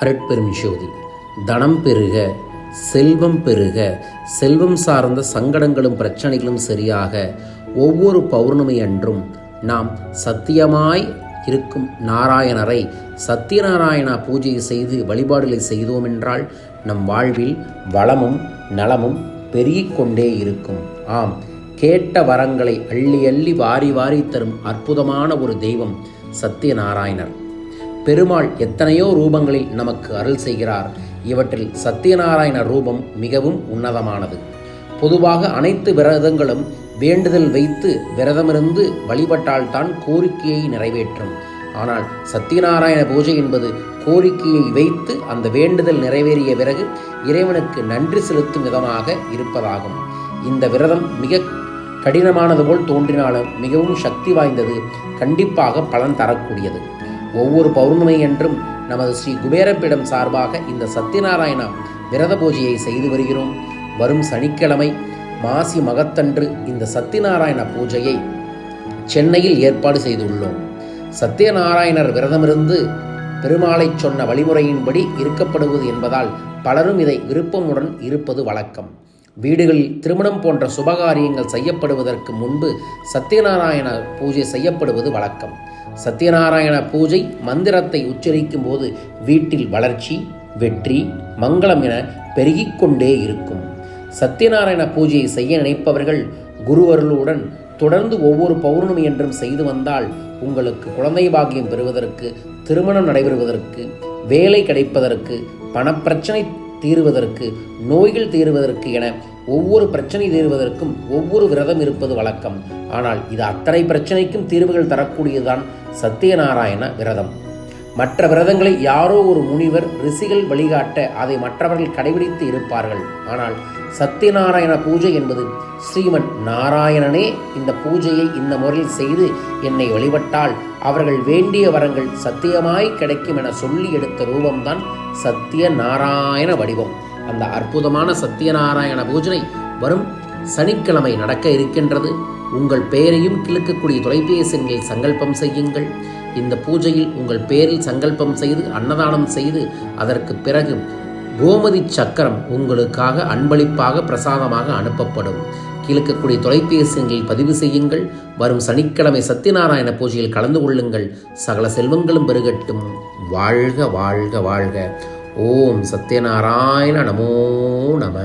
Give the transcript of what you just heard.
அருட்பெரும் ஜோதி தனம் பெருக செல்வம் பெருக செல்வம் சார்ந்த சங்கடங்களும் பிரச்சனைகளும் சரியாக ஒவ்வொரு பௌர்ணமி அன்றும் நாம் சத்தியமாய் இருக்கும் நாராயணரை சத்தியநாராயணா பூஜை செய்து வழிபாடுகளை செய்தோம் என்றால் நம் வாழ்வில் வளமும் நலமும் பெருகிக்கொண்டே இருக்கும். ஆம் கேட்ட வரங்களை அள்ளி அள்ளி வாரி வாரி தரும் அற்புதமான ஒரு தெய்வம் சத்யநாராயணர். பெருமாள் எத்தனையோ ரூபங்களில் நமக்கு அருள் செய்கிறார். இவற்றில் சத்யநாராயண ரூபம் மிகவும் உன்னதமானது. பொதுவாக அனைத்து விரதங்களும் வேண்டுதல் வைத்து விரதமிருந்து வழிபட்டால்தான் கோரிக்கையை நிறைவேற்றும். ஆனால் சத்யநாராயண பூஜை என்பது கோரிக்கையை வைத்து அந்த வேண்டுதல் நிறைவேறிய பிறகு இறைவனுக்கு நன்றி செலுத்தும் விதமாக இருப்பதாகும். இந்த விரதம் மிக கடினமானது போல் தோன்றினாலும் மிகவும் சக்தி வாய்ந்தது கண்டிப்பாக பலன் தரக்கூடியது. ஒவ்வொரு பௌர்ணமி என்றும் நமது ஸ்ரீ குபேரப்பிடம் சார்பாக இந்த சத்யநாராயணா விரத பூஜையை செய்து வருகிறோம். வரும் சனிக்கிழமை மாசி மகத்தன்று இந்த சத்யநாராயண பூஜையை சென்னையில் ஏற்பாடு செய்துள்ளோம். சத்யநாராயணர் விரதமிருந்து பெருமாளை சொன்ன வழிமுறையின்படி இருக்கப்படுவது என்பதால் பலரும் இதை விருப்பமுடன் இருப்பது வழக்கம். வீடுகளில் திருமணம் போன்ற சுபகாரியங்கள் செய்யப்படுவதற்கு முன்பு சத்யநாராயண பூஜை செய்யப்படுவது வழக்கம். சத்யநாராயண பூஜை மந்திரத்தை உச்சரிக்கும் போது வீட்டில் வளர்ச்சி வெற்றி மங்களம் என பெருகிக்கொண்டே இருக்கும். சத்யநாராயண பூஜையை செய்ய நினைப்பவர்கள் குருவர்களுடன் தொடர்ந்து ஒவ்வொரு பௌர்ணமி என்றும் செய்து வந்தால் உங்களுக்கு குழந்தை பாக்கியம் பெறுவதற்கு திருமணம் நடைபெறுவதற்கு வேலை கிடைப்பதற்கு பணப்பிரச்சனை தீருவதற்கு நோய்கள் தீருவதற்கு என ஒவ்வொரு பிரச்சனை தீர்வதற்கும் ஒவ்வொரு விரதம் இருப்பது வழக்கம். ஆனால் இது அத்தனை பிரச்சனைக்கும் தீர்வுகள் தரக்கூடியதுதான் சத்யநாராயண விரதம். மற்ற விரதங்களை யாரோ ஒரு முனிவர் ரிஷிகள் வழிகாட்ட அதை மற்றவர்கள் கடைபிடித்து இருப்பார்கள். ஆனால் சத்யநாராயண பூஜை என்பது ஸ்ரீமன் நாராயணனே இந்த பூஜையை இந்த முறையில் செய்து என்னை வழிபட்டால் அவர்கள் வேண்டிய வரங்கள் சத்தியமாய் கிடைக்கும் என சொல்லி எடுத்த ரூபம்தான் சத்திய நாராயண வடிவம். அந்த அற்புதமான சத்யநாராயண பூஜனை வரும் சனிக்கிழமை நடக்க இருக்கின்றது. உங்கள் பெயரையும் கிழக்கக்கூடிய தொலைபேசி எண்ணில் சங்கல்பம் செய்யுங்கள். இந்த பூஜையில் உங்கள் பெயரில் சங்கல்பம் செய்து அன்னதானம் செய்து அதற்கு பிறகு கோமதி சக்கரம் உங்களுக்காக அன்பளிப்பாக பிரசாதமாக அனுப்பப்படும். கிழக்கக்கூடிய தொலைபேசிகளில் பதிவு செய்யுங்கள். வரும் சனிக்கிழமை சத்யநாராயண பூஜையில் கலந்து கொள்ளுங்கள். சகல செல்வங்களும் பெருகட்டும். வாழ்க வாழ்க வாழ்க. ஓம் சத்யநாராயண நமோ நம.